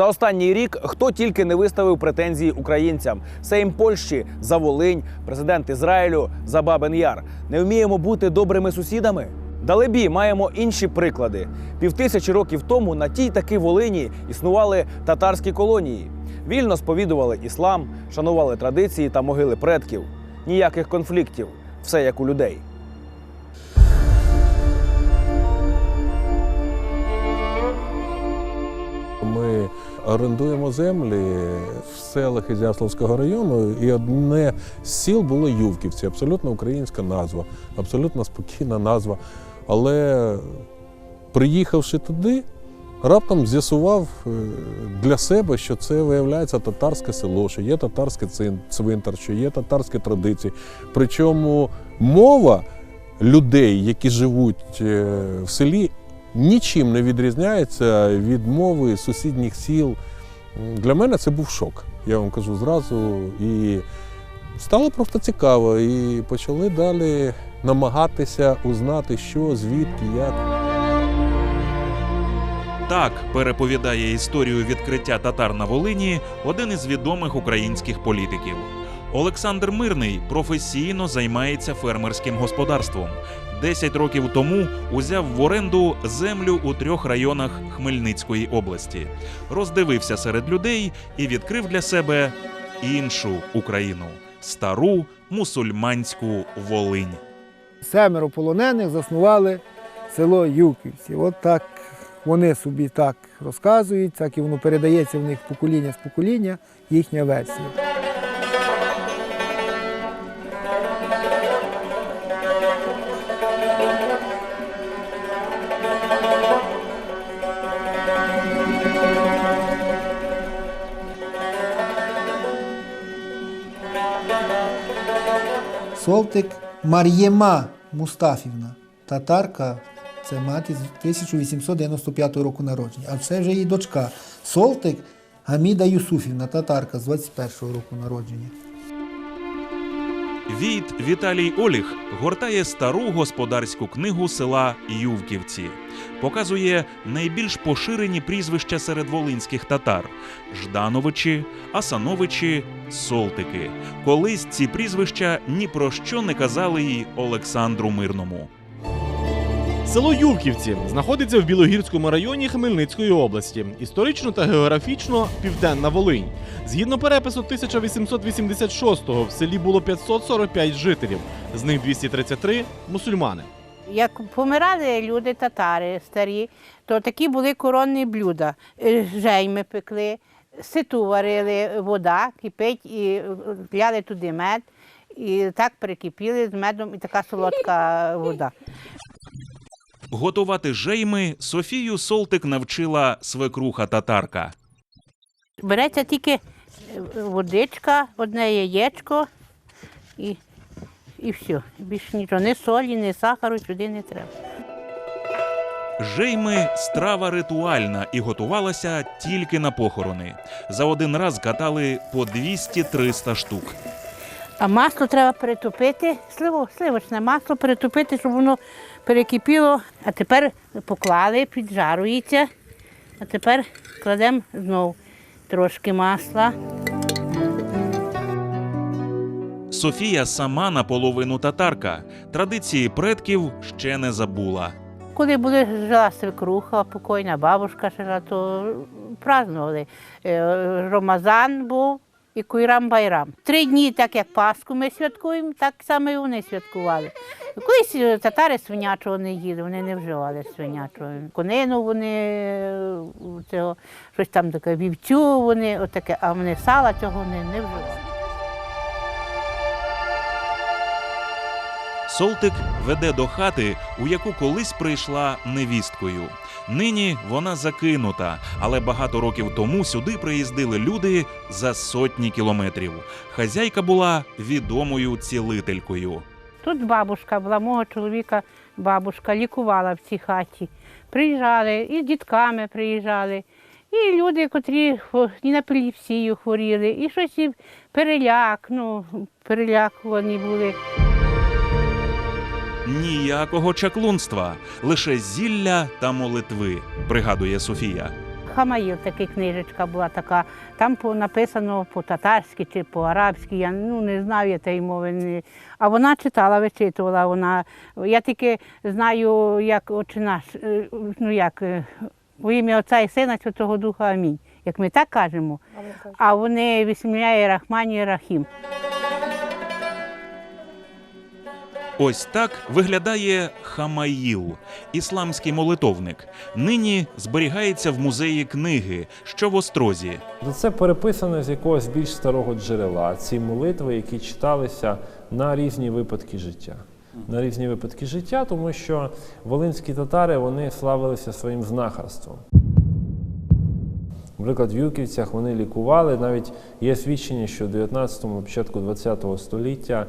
За останній рік хто тільки не виставив претензії українцям: Сейм Польщі за Волинь, президент Ізраїлю за Бабен Яр. Не вміємо бути добрими сусідами. Далебі маємо інші приклади. Півтисячі років тому на тій таки Волині існували татарські колонії. Вільно сповідували іслам, шанували традиції та могили предків. Ніяких конфліктів, все як у людей. Орендуємо землі в селах Ізяславського району, і одне з сіл було Ювківці, абсолютно українська назва, абсолютно спокійна назва. Але приїхавши туди, раптом з'ясував е, для себе, що це виявляється татарське село, що є татарський цвинтар, що є татарські традиції. Причому мова людей, які живуть е, в селі, нічим не відрізняється від мови сусідніх сіл. Для мене це був шок, я вам кажу зразу. І стало просто цікаво. І почали далі намагатися узнати, що, звідки, як. Так переповідає історію відкриття татар на Волині один із відомих українських політиків. Олександр Мирний професійно займається фермерським господарством. Десять років тому узяв в оренду землю у трьох районах Хмельницької області, роздивився серед людей і відкрив для себе іншу Україну стару мусульманську Волинь. Семеро полонених заснували село Юківці. От так вони собі так розказують, так і воно передається в них покоління з покоління, їхня версія. Солтик Мар'єма Мустафівна, татарка, це мати з 1895 року народження. А це вже її дочка. Солтик Гаміда Юсуфівна, татарка з 21 року народження. Війт Віталій Оліх гортає стару господарську книгу села Ювківці. Показує найбільш поширені прізвища серед волинських татар: Ждановичі, Асановичі, Солтики. Колись ці прізвища ні про що не казали й Олександру Мирному. Село Юрківці знаходиться в Білогірському районі Хмельницької області, історично та географічно південна Волинь. Згідно перепису 1886-го в селі було 545 жителів, з них 233 мусульмани. Як помирали люди татари старі, то такі були коронні блюда. Е, Жейми пекли, ситу варили, вода кипить і е, ляли туди мед. І так перекипіли з медом і така солодка вода. Готувати жейми Софію Солтик навчила свекруха татарка. Береться тільки е, водичка, одне яєчко і, і все. Більше нічого. Ні солі, ні сахару сюди не треба. Жейми страва ритуальна і готувалася тільки на похорони. За один раз катали по 200-300 штук. А масло треба перетопити, сливо, сливочне масло перетопити, щоб воно перекипіло. А тепер поклали, піджарується. А тепер кладемо знову трошки масла. Софія сама наполовину татарка. Традиції предків ще не забула. Коли були жила свекруха, покойна бабушка жила, то празднували. Е, Ромазан був і Куйрам Байрам. Три дні, так як Пасху ми святкуємо, так само і вони святкували. Колись е, татари свинячого не їли, вони не вживали свинячого. Конину вони е, цього, щось там таке вівцю, вони отаке, а вони сала цього не, не вживали. Солтик веде до хати, у яку колись прийшла невісткою. Нині вона закинута, але багато років тому сюди приїздили люди за сотні кілометрів. Хазяйка була відомою цілителькою. Тут бабушка була, мого чоловіка бабушка лікувала в цій хаті. Приїжджали, і з дітками приїжджали, і люди, котрі і на епілепсію хворіли, і щось і переляк, ну, перелякувані були. Ніякого чаклунства, лише зілля та молитви, пригадує Софія. Хамаїл, така книжечка була така. Там по- написано по-татарськи чи по-арабськи, я ну, не знаю я тієї мови. не- А вона читала, вичитувала. Вона. Я тільки знаю, як отче наш, е, ну як, е, у ім'я Отця і Сина Святого Духа Амінь. Як ми так кажемо. А вони вісміляє Рахмані Рахім. Ось так виглядає Хамаїл, ісламський молитовник. Нині зберігається в музеї книги, що в Острозі. Це переписано з якогось більш старого джерела. Ці молитви, які читалися на різні випадки життя. На різні випадки життя, тому що волинські татари вони славилися своїм знахарством. Наприклад, в Юківцях вони лікували. Навіть є свідчення, що в 19-му, початку 20-го століття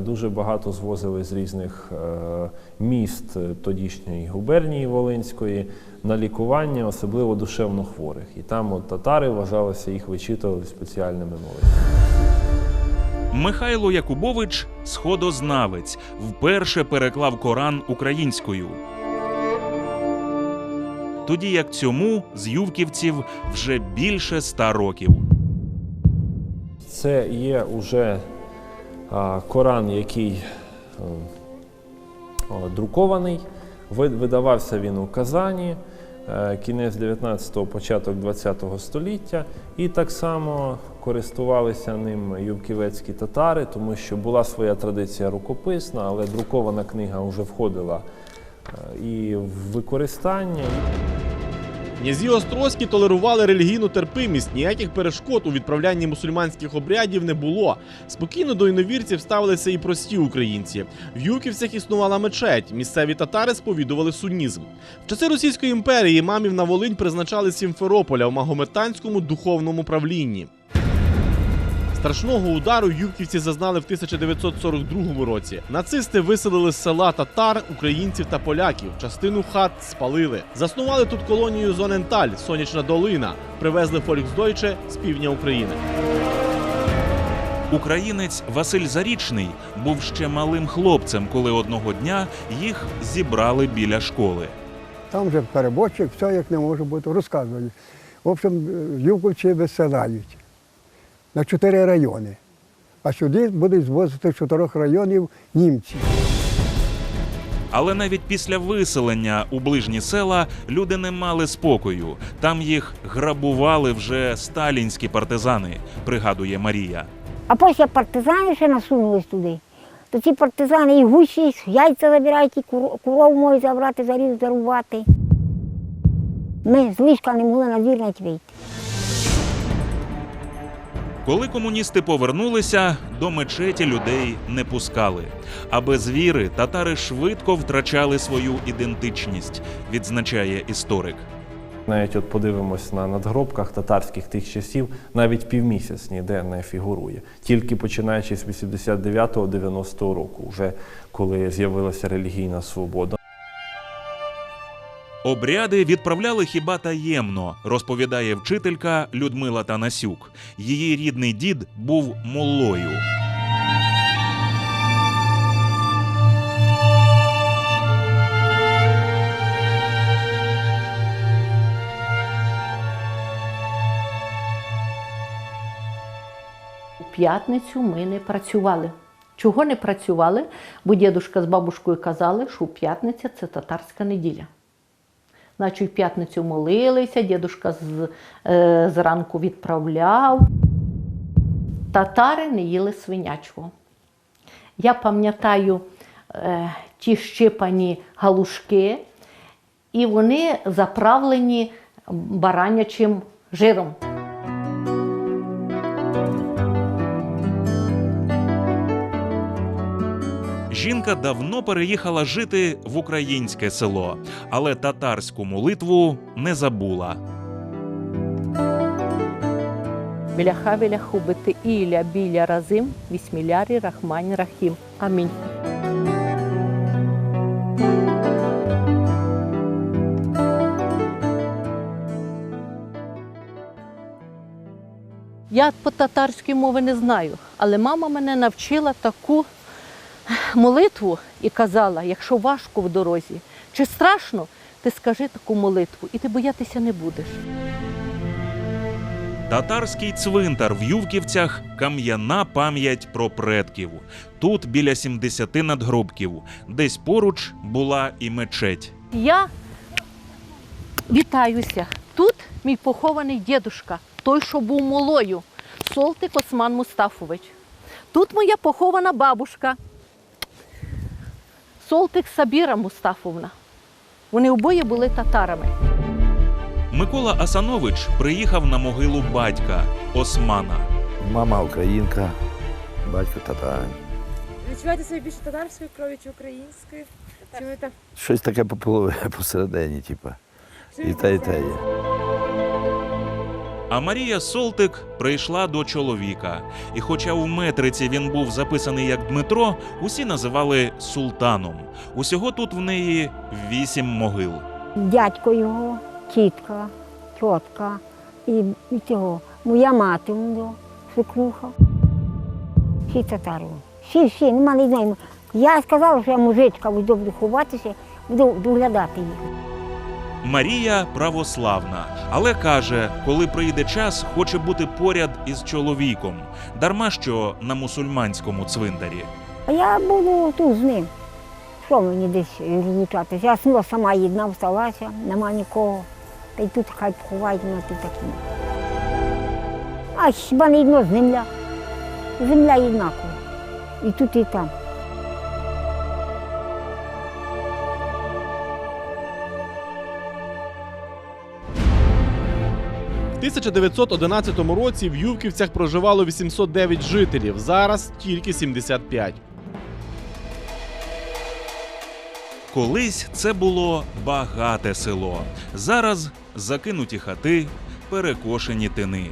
дуже багато звозили з різних е, міст е, тодішньої губернії Волинської на лікування, особливо душевно хворих. І там от татари вважалося, їх вичитували спеціальними молитвами. Михайло Якубович, сходознавець, вперше переклав Коран українською. Тоді як цьому з ювківців вже більше ста років. Це є уже Коран, який е, друкований. Видавався він у Казані, е, кінець 19-го, початок 20-го століття. І так само користувалися ним ювківецькі татари, тому що була своя традиція рукописна, але друкована книга вже входила е, і в використання. Князі Острозькі толерували релігійну терпимість, ніяких перешкод у відправлянні мусульманських обрядів не було. Спокійно до іновірців ставилися і прості українці. В Юківцях існувала мечеть. Місцеві татари сповідували сунізм. В часи Російської імперії мамів на Волинь призначали Сімферополя в Магометанському духовному правлінні. Страшного удару юківці зазнали в 1942 році. Нацисти виселили з села татар, українців та поляків. Частину хат спалили. Заснували тут колонію Зоненталь, сонячна долина. Привезли Фольксдойче з півдня України. Українець Василь Зарічний був ще малим хлопцем, коли одного дня їх зібрали біля школи. Там вже переборчик, все як не може бути, розказує. В общем, Юковці висилають на чотири райони. А сюди будуть звозити з чотирьох районів німці. Але навіть після виселення у ближні села люди не мали спокою. Там їх грабували вже сталінські партизани, пригадує Марія. А потім партизани ще насунулись туди. То ці партизани і гусі, і яйця забирають, і коров можуть забрати, заріз, зарубати. Ми з ліжка не могли на двір навіть вийти. Коли комуністи повернулися, до мечеті людей не пускали. А без віри татари швидко втрачали свою ідентичність, відзначає історик. Навіть от подивимось на надгробках татарських тих часів, навіть півмісяць ніде не фігурує. Тільки починаючи з 89-90 року, вже коли з'явилася релігійна свобода. Обряди відправляли хіба таємно, розповідає вчителька Людмила Танасюк. Її рідний дід був моллою. У п'ятницю ми не працювали. Чого не працювали? Бо дідушка з бабушкою казали, що у п'ятниця це татарська неділя. Значить, в п'ятницю молилися, дідушка з, е, зранку відправляв. Татари не їли свинячого. Я пам'ятаю е, ті щипані галушки, і вони заправлені баранячим жиром. Жінка давно переїхала жити в українське село, але татарську молитву не забула. Біляха біляху бити іля біля разим, вісмілярі рахмань рахім. Амінь. Я по татарській мови не знаю, але мама мене навчила таку молитву і казала: якщо важко в дорозі чи страшно, ти скажи таку молитву, і ти боятися не будеш. Татарський цвинтар в Ювківцях кам'яна пам'ять про предків. Тут біля 70 надгробків. Десь поруч була і мечеть. Я вітаюся. Тут мій похований дідушка, той, що був молою, Солтик Осман Мустафович. Тут моя похована бабушка, Солтик Сабіра Мустафовна. Вони обоє були татарами. Микола Асанович приїхав на могилу батька Османа. Мама українка, батько татарин. Відчуваєте себе більше татарської крові чи української? Чи ви так? Щось таке по половині, посередині, типу. І те, і те є. А Марія Солтик прийшла до чоловіка. І хоча в метриці він був записаний як Дмитро, усі називали султаном. Усього тут в неї вісім могил. Дядько його, тітка, тітка і, цього. Моя мати, свекруха. Всі татари. Всі, всі, нема не знаю. Я сказала, що я мужичка, буду ховатися, буду доглядати їх. Марія православна, але каже, коли прийде час, хоче бути поряд із чоловіком, дарма що на мусульманському цвинтарі. А я буду тут з ним. Що мені десь розлучатися? Я сама- сама єдна всталася, нема нікого. Та й тут хай поховають мене тут такі. А хіба не одно земля? Земля єднакова. І тут, і там. 1911 році в Ювківцях проживало 809 жителів, зараз тільки 75. Колись це було багате село. Зараз закинуті хати, перекошені тини.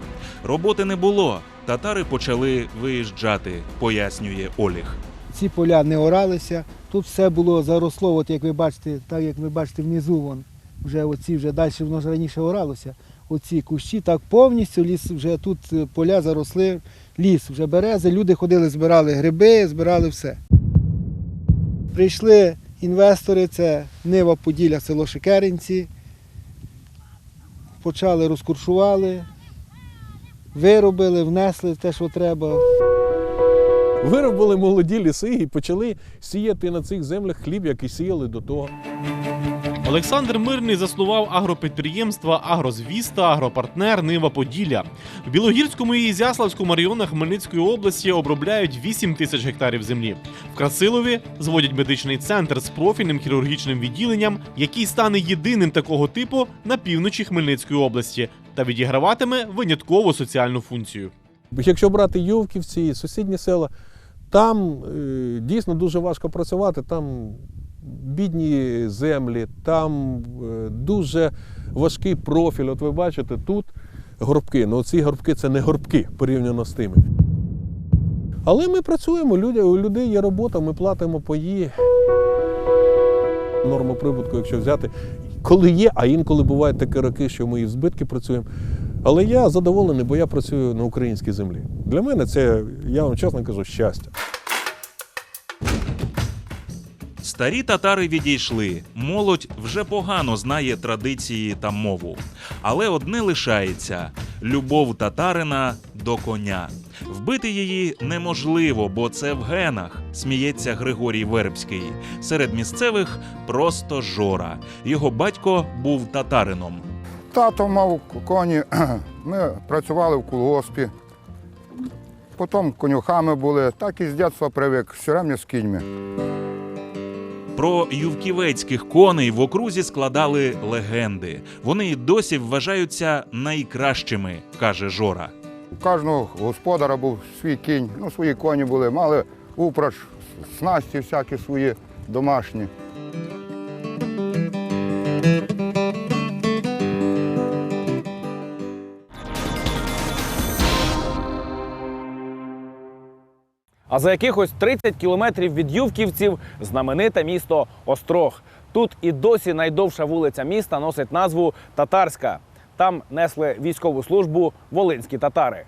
Роботи не було. Татари почали виїжджати, пояснює Оліг. Ці поля не оралися, тут все було заросло, от як ви бачите, так як ви бачите внизу, вон, вже оці вже далі воно ж раніше оралося. Оці кущі, так повністю ліс вже тут е, поля заросли, ліс, вже берези, люди ходили, збирали гриби, збирали все. Прийшли інвестори, це Нива Поділля, село Шикеринці. Почали розкуршували, виробили, внесли те, що треба. Виробили молоді ліси і почали сіяти на цих землях хліб, який сіяли до того. Олександр Мирний заснував агропідприємства Агрозвіста, Агропартнер, Нива Поділля. В Білогірському і Ізяславському районах Хмельницької області обробляють 8 тисяч гектарів землі. В Красилові зводять медичний центр з профільним хірургічним відділенням, який стане єдиним такого типу на півночі Хмельницької області та відіграватиме виняткову соціальну функцію. Якщо брати Ювківці сусідні села, там е, дійсно дуже важко працювати, там бідні землі, там е, дуже важкий профіль. От ви бачите, тут горбки. Ну ці горбки це не горбки порівняно з тими. Але ми працюємо, у людей є робота, ми платимо паї. Норму прибутку, якщо взяти, коли є, а інколи бувають такі роки, що ми і в збитки працюємо. Але я задоволений, бо я працюю на українській землі. Для мене це, я вам чесно кажу, щастя. Старі татари відійшли. Молодь вже погано знає традиції та мову. Але одне лишається любов татарина до коня. Вбити її неможливо, бо це в генах, сміється Григорій Вербський. Серед місцевих просто жора. Його батько був татарином. Тато мав коні, ми працювали в колгоспі, потім конюхами були, так і з дитинства привик, все время з кіньми. Про ювківецьких коней в окрузі складали легенди. Вони досі вважаються найкращими, каже Жора. У кожного господара був свій кінь, ну свої коні були, мали упраж, снасті всякі свої домашні. А за якихось 30 кілометрів від Ювківців знамените місто Острог. Тут і досі найдовша вулиця міста носить назву Татарська. Там несли військову службу волинські татари.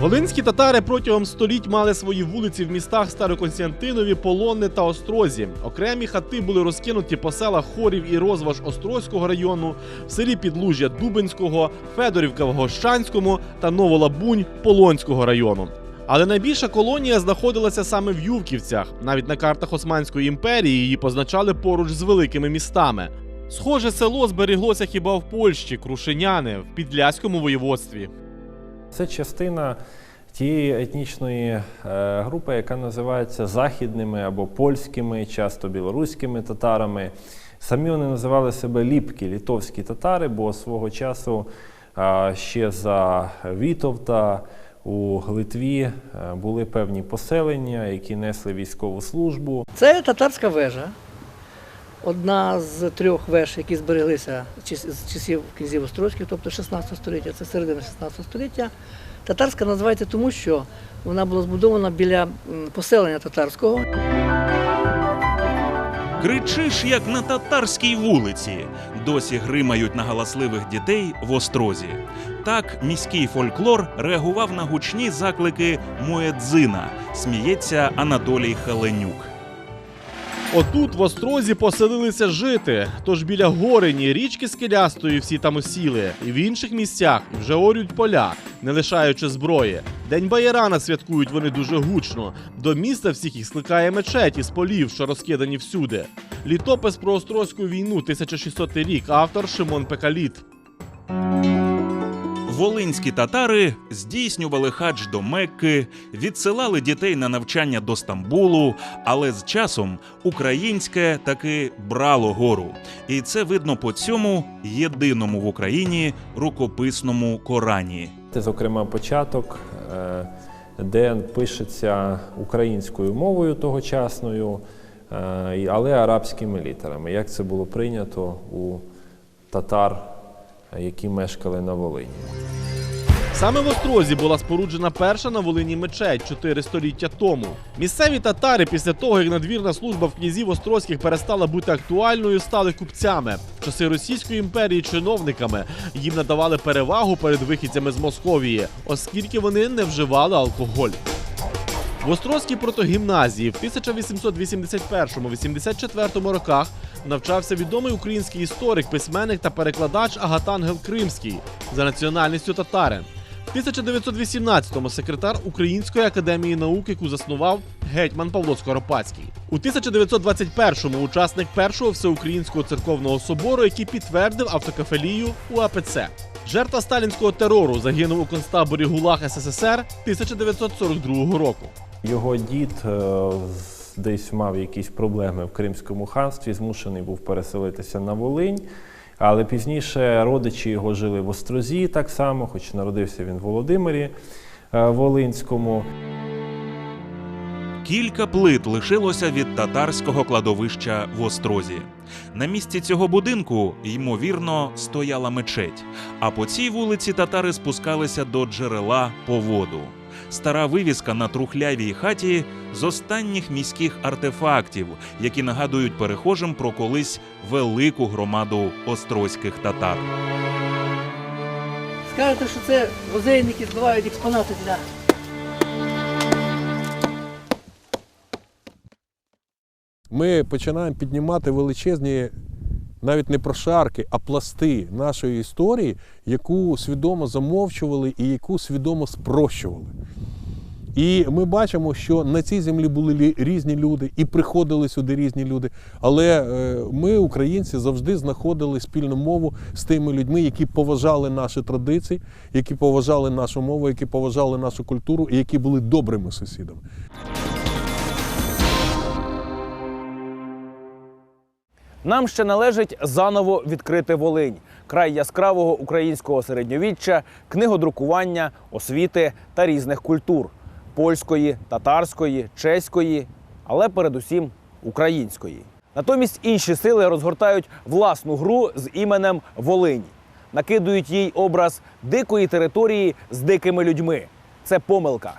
Волинські татари протягом століть мали свої вулиці в містах Староконстантинові, Полонне та Острозі. Окремі хати були розкинуті по селах Хорів і Розваж Острозького району, в селі Підлужжя Дубенського, Федорівка в Гощанському та Новолабунь Полонського району. Але найбільша колонія знаходилася саме в Ювківцях. Навіть на картах Османської імперії її позначали поруч з великими містами. Схоже село зберіглося хіба в Польщі, Крушеняни, в Підляському воєводстві. Це частина тієї етнічної е, групи, яка називається західними або польськими, часто білоруськими татарами. Самі вони називали себе ліпкі, літовські татари, бо свого часу ще за Вітовта у Литві е, були певні поселення, які несли військову службу. Це татарська вежа. Одна з трьох веж, які збереглися з часів князів Острозьких, тобто 16 століття, це середина 16 століття. Татарська називається тому, що вона була збудована біля поселення татарського. Кричиш, як на татарській вулиці. Досі гримають на галасливих дітей в острозі. Так міський фольклор реагував на гучні заклики Муедзина, сміється Анатолій Халенюк. Отут в Острозі поселилися жити. Тож біля Горині, річки Скелястої всі там осіли. І в інших місцях вже орють поля, не лишаючи зброї. День Баярана святкують вони дуже гучно. До міста всіх їх скликає мечеть із полів, що розкидані всюди. Літопис про Острозьку війну, 1600 рік, автор Шимон Пекаліт. Волинські татари здійснювали хадж до Мекки, відсилали дітей на навчання до Стамбулу, але з часом українське таки брало гору. І це видно по цьому єдиному в Україні рукописному Корані. Це, зокрема, початок, е, де пишеться українською мовою тогочасною, е, але арабськими літерами, як це було прийнято у татар, які мешкали на Волині. Саме в Острозі була споруджена перша на Волині мечеть 4 століття тому. Місцеві татари, після того як надвірна служба в князів Острозьких перестала бути актуальною, стали купцями. В часи Російської імперії чиновниками їм надавали перевагу перед вихідцями з Московії, оскільки вони не вживали алкоголь. В Острозькій протогімназії в 1881-84 роках навчався відомий український історик, письменник та перекладач Агатангел Кримський за національністю татарин. В 1918-му секретар Української академії наук, яку заснував гетьман Павло Скоропадський. У 1921-му учасник першого всеукраїнського церковного собору, який підтвердив автокефалію у АПЦ. Жертва сталінського терору загинув у концтаборі ГУЛАГ СССР 1942 року. Його дід е, десь мав якісь проблеми в Кримському ханстві, змушений був переселитися на Волинь. Але пізніше родичі його жили в Острозі так само, хоч народився він в Володимирі е, Волинському. Кілька плит лишилося від татарського кладовища в Острозі. На місці цього будинку, ймовірно, стояла мечеть, а по цій вулиці татари спускалися до джерела по воду. Стара вивіска на трухлявій хаті з останніх міських артефактів, які нагадують перехожим про колись велику громаду острозьких татар. Скажете, що це музейники збивають експонати для Ми починаємо піднімати величезні, навіть не прошарки, а пласти нашої історії, яку свідомо замовчували і яку свідомо спрощували. І ми бачимо, що на цій землі були різні люди, і приходили сюди різні люди. Але е, ми, українці, завжди знаходили спільну мову з тими людьми, які поважали наші традиції, які поважали нашу мову, які поважали нашу культуру і які були добрими сусідами. Нам ще належить заново відкрити Волинь, край яскравого українського середньовіччя, книгодрукування, освіти та різних культур польської, татарської, чеської, але передусім української. Натомість інші сили розгортають власну гру з іменем Волинь, накидують їй образ дикої території з дикими людьми. Це помилка.